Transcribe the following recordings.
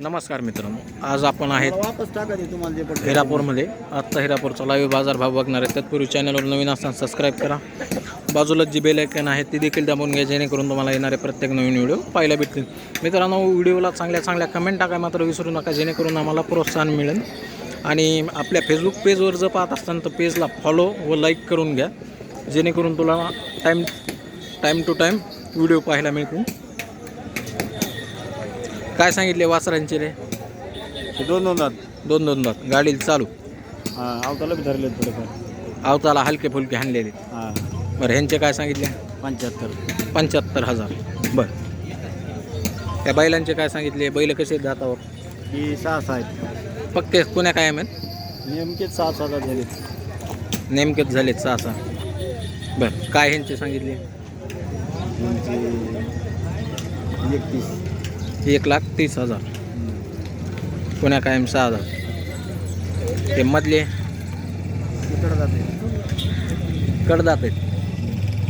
नमस्कार मित्रांनो आज आपण आहेत हिरापूरमध्ये. आत्ता हिरापूरचा लाईव्ह बाजारभाव बघणार आहे. तत्पूर्वी चॅनलवर नवीन असताना सबस्क्राईब करा. बाजूला जी बेल आयकन आहे ती देखील दाबून घ्या जेणेकरून तुम्हाला येणारे प्रत्येक नवीन व्हिडिओ पाहायला भेटतील. मित्रांनो व्हिडिओला चांगल्या चांगल्या कमेंट टाका मात्र विसरू नका जेणेकरून आम्हाला प्रोत्साहन मिळेल. आणि आपल्या फेसबुक पेजवर जर पाहत असताना तर पेजला फॉलो व लाईक करून घ्या जेणेकरून तुला time time to time video पाहायला मिळतील. काय सांगितले वासरांचे रे? ते दोन दोन दात. दोन दोन दात. गाडीला चालू. हां अवताला बी धरले थोडेफार. अवताला हलके फुलके हाणलेले. हां. बरं ह्यांचे काय सांगितले? पंच्याहत्तर. पंच्याहत्तर हजार. बरं. त्या बैलांचे काय सांगितले? बैल कसे आहेत दातावर? ही सहा सहा आहेत. पक्के कोण्या काय आहेत? नेमकेच सहा सहा दात झाले नेमकेच झालेत सहा सहा. बरं काय ह्यांचे सांगितले? एकतीस. एक लाख तीस हजार. कोण्या कायम सहा हजार ते मधले कडदात. आहेत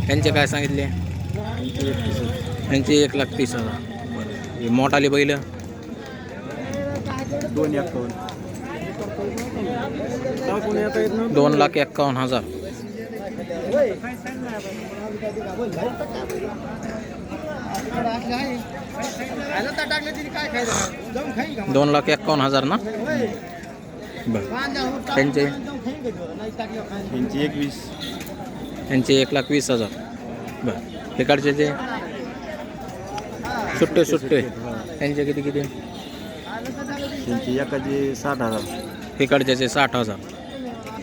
ह्यांचे काय सांगितले? यांचे एकतीस आहेत. ह्यांचे एक लाख तीस हजार. बरं हे मोठाले बैल. दोन नव्हतं? दोन लाख एक्कावन्न हजार. दोन लाख एक्कावन्न हजार ना? बरं. त्यांचे? यांची एकवीस. त्यांचे एक लाख वीस हजार. बरं. तिकडचे जे? सुट्टे सुट्टे. त्यांचे किती किती? त्यांची एकाचे साठ हजार. तिकडच्याचे साठ हजार.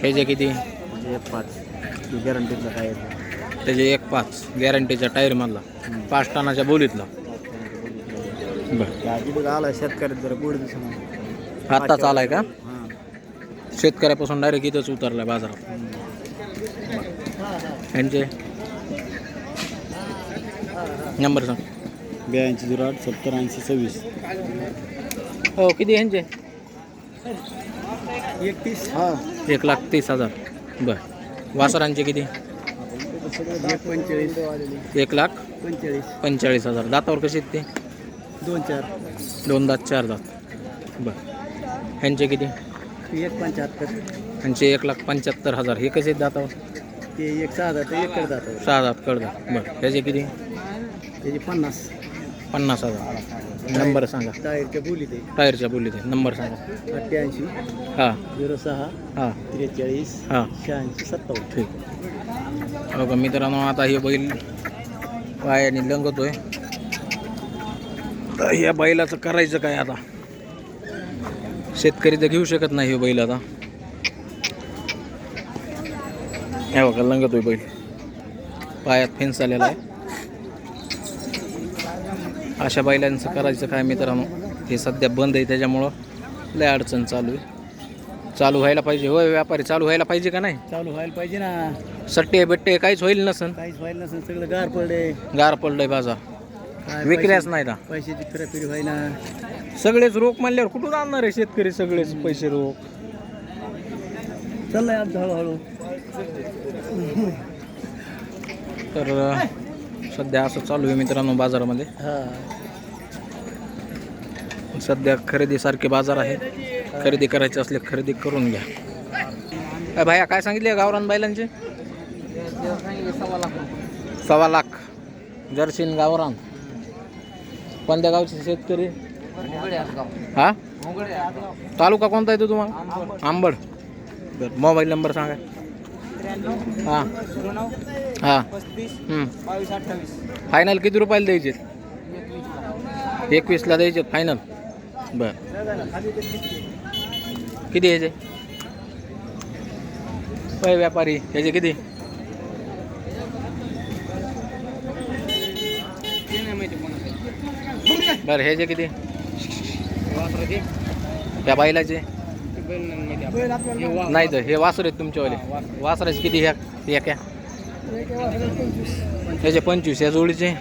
हे जे किती? एक पाच. गॅरंटीतलं काय त्याचे एक पाच. गॅरंटीच्या टायरमधला. पाच टनाच्या बोलीतला. बरं. आधी आला शेतकऱ्यात जरा पुढे दिसणार आत्ताच आलाय का? हां शेतकऱ्यापासून डायरेक्ट इथंच उतरलाय बाजारात. यांचे? नंबर सांग. ब्याऐंशी झिरो आठ सत्तर ऐंशी सव्वीस. हो किती यांचे? एकतीस. हा. एक लाख तीस हजार. बरं. वासरांचे किती? एक पंचेचाळीस. एक लाख पंचेचाळीस. पंचेचाळीस हजार. दातावर कसे आहेत ते? दोन चार. दोन दात चार दात. बरं. ह्यांचे किती? एक पंच्याहत्तर. ह्यांचे एक लाख पंच्याहत्तर हजार. हे कसे आहेत दातावर ते एक सहा जातं एक कर जातं सहा दात कडदात बरं. ह्याचे किती? त्याचे पन्नास. पन्नास हजार. नंबर सांगा. टायरच्या बोली ते. टायरच्या बोलीत आहे नंबर सांगा. अठ्ठ्याऐंशी. हां. झिरो सहा. हां. त्रेचाळीस. हां. शहाऐंशी सत्तावन्न. ठीक. हो का मित्रांनो आता हे बैल पायाने लंगतोय. तर या बैलाचं करायचं काय आता? शेतकरी तर घेऊ शकत नाही हे बैल आता. हे बघा लंगतोय बैल. पायात फेन्स आलेला आहे. अशा बैलांचं करायचं काय मित्रांनो? हे सध्या बंद आहे त्याच्यामुळं लय अडचण चालू आहे. चालू व्हायला पाहिजे. होय व्यापारी चालू व्हायला पाहिजे का नाही? चालू व्हायला पाहिजे ना. सट्टे बिट्टे काहीच होईल नसन. काहीच व्हायला नसेल सगळं गार पडले गार पडलंय बाजार. काय विक्र्याच नाही ना पैशाची फिराफिरी सगळेच रोख म्हणल्यावर कुठून आणणार आहे शेतकरी सगळेच पैसे रोख? चाललंय हळूहळू. तर सध्या असं चालू आहे मित्रांनो बाजारामध्ये. हा. सध्या खरेदीसारखे बाजार आहे. खरेदी करायचे असले खरेदी करून घ्या. भाया काय सांगितले गावरान बैलांचे? सव्वा लाख. जर्सीन गावरान. कोणत्या गावचे शेतकरी? हा? तालुका कोणता येतो तुम्हाला? आंबड. बरं मोबाईल नंबर सांगा. हां. हां. बावीस अठ्ठावीस फायनल किती रुपयाला द्यायचे? एकवीसला द्यायचे फायनल बर. किती यायचे? पै व्यापारी याचे किती? बरं ह्याचे किती? त्या बैलाचे? नाही तर हे वासर आहेत तुमच्यावाले. वासराचे किती ह्या एका ह्याचे पंचवीस या जोडीचे?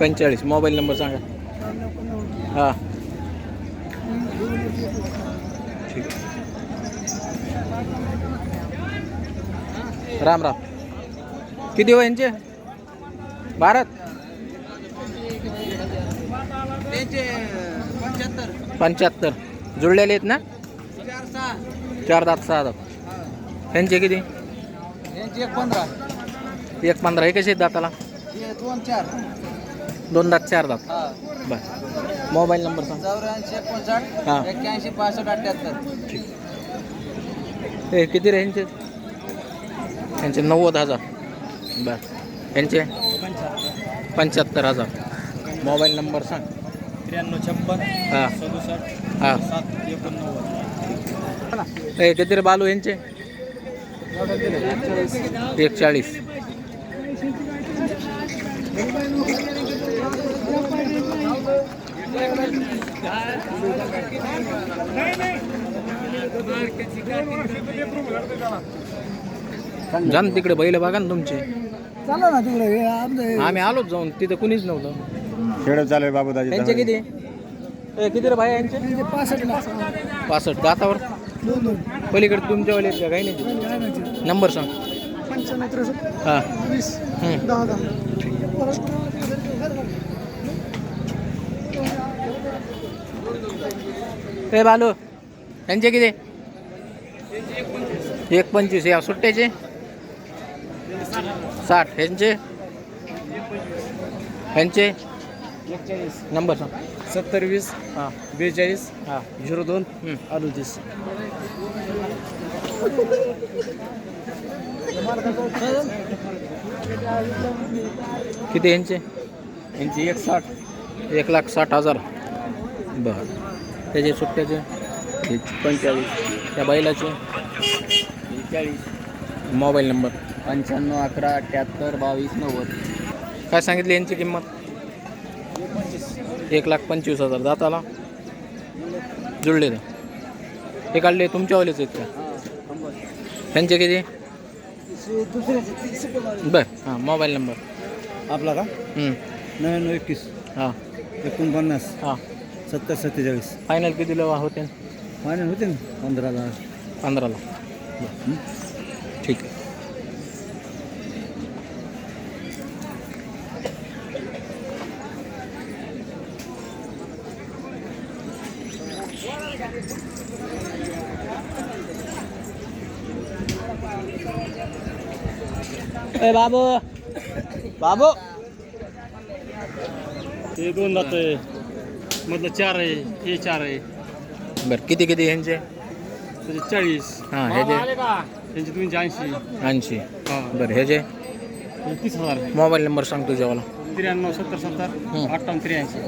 पंचेचाळीस. मोबाईल नंबर सांगा. हां. ठीक राम राम. किती हो यांचे? भारत त्यांचे पंच्याहत्तर. जुळलेले आहेत ना? चार दात सहा दात. त्यांचे किती? यांची एक पंधरा. एक पंधरा. हे कसे आहेत दाताला? दोन चार. दोन दात चार दात. बर. मोबाईल नंबर सांग. चौऱ्याऐंशी हा. एकोणसाठ एक्क्याऐंशी पासष्ट अठ्ठ्याहत्तर हे किती रे ह्यांचे? यांचे नव्वद हजार. बर. यांचे पंच्याहत्तर हजार. मोबाईल नंबर सांग. त्र्याण्णव छप्पन हां. सदुसष्ट हां. सात एकोणनव्वद. हे किती रे बालू यांचे? एक चाळीस जा ना तिकडे बैल बघा ना तुमचे. चालू ना तिकडे आमचं आम्ही आलोच जाऊन तिथं कुणीच नव्हतं. खेळ चालू आहे बाबूदाजी त्यांचे किती? ए, किती रे भाई यांचे? पासष्ट. दातावर पलीकडे तुमच्यावाले आहेत का? काही नाही. नंबर सांग. हां. हम्म. ए बालू यांचे किती? एक पंचवीस या सुट्ट्याचे? साठ. ह्यांचे ह्यांचे नंबर. सत्तर वीस हां. बेचाळीस हां. झिरो दोन. अडतीस. किती ह्यांचे यांची एक साठ एक लाख साठ हजार. बर. त्याचे सुट्ट्याचे? पंचेचाळीस त्या बैलाचे? चाळीस मोबाईल नंबर. पंच्याण्णव अकरा अठ्ठ्याहत्तर बावीस नव्वद. काय सांगितली यांची किंमत? एक लाख पंचवीस हजार दाताला. जुळले ते हे काढले तुमच्यावालेच आहेत का? त्यांचे किती? बर हां मोबाईल नंबर. आपला का? हं. नव्याण्णव एकवीस. हां. एकोणपन्नास. हां. सत्तर सत्तेचाळीस. फायनल कितीला होते? फायनल होते ना? पंधरा दहा पंधराला ठीक आहे. ए बाबू. बाबू. हे दोन दात आहे मधलं चार आहे हे चार आहे. बरं किती किती ह्यांचे त्याचे चाळीस. हां हे जे त्यांचे दोनशे ऐंशी. ऐंशी. हा. बरं हे जे हे तीस हजार मोबाईल नंबर सांग तुझ्यावाला त्र्याण्णव सत्तर सत्तर हं. अठ्ठावन्न त्र्याऐंशी.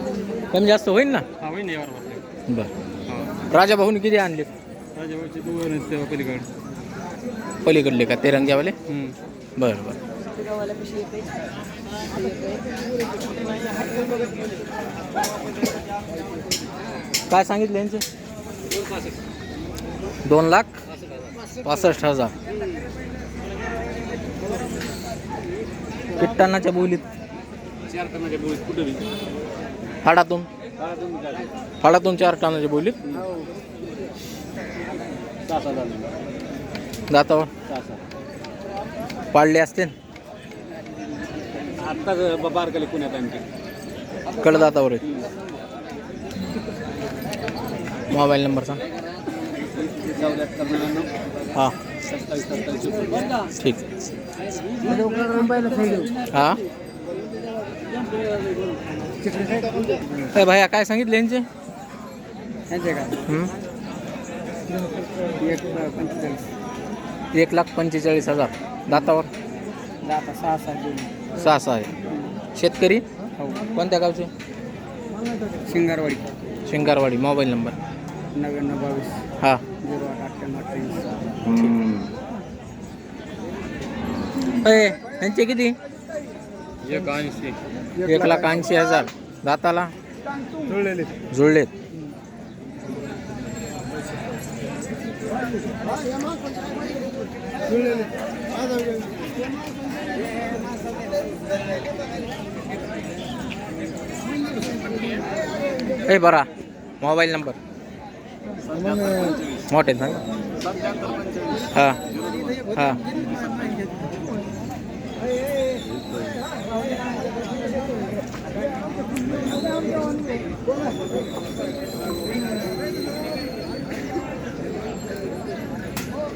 कमी जास्त होईल ना? हा होईन यावर बसले बरं. हा. राजा भाऊनी किती आणले? राजावरचे दोन आहेत तेव्हा पलीकडे. पलीकडले का? तिरंग्यावाले? हं. बरं बरं काय सांगितले यांचे दोन लाख पासष्ट हजार किट्टाणाच्या बोलीत. हाडातून मिनिटं. हाडातून चार टनाच्या बोलीत. दातावर. पाडले असते. आत्ताच ब- बारकाले पुण्यात आणखी. कडदातावर आहेत मोबाईल नंबर सांग. हां. ठीक. हां? ए भैया काय सांगितले यांचे? यांचे काय? हं? एक पंचेचाळीस. एक लाख पंचेचाळीस हजार. दातावर? आता सहा सात सहा सहा आहे. शेतकरी? हो. कोणत्या गावचे? शिंगारवाडी. Shingarwadi mobile number. नव्याण्णव बावीस. हां. झिरो आठ अठ्ठ्याण्णव अठ्ठ्यावीस ए यांचे किती? एक ऐंशी एक लाख ऐंशी हजार. दाताला? जुळलेले. जुळलेत. ए बरा मोबाईल नंबर मोठे सांग हां हां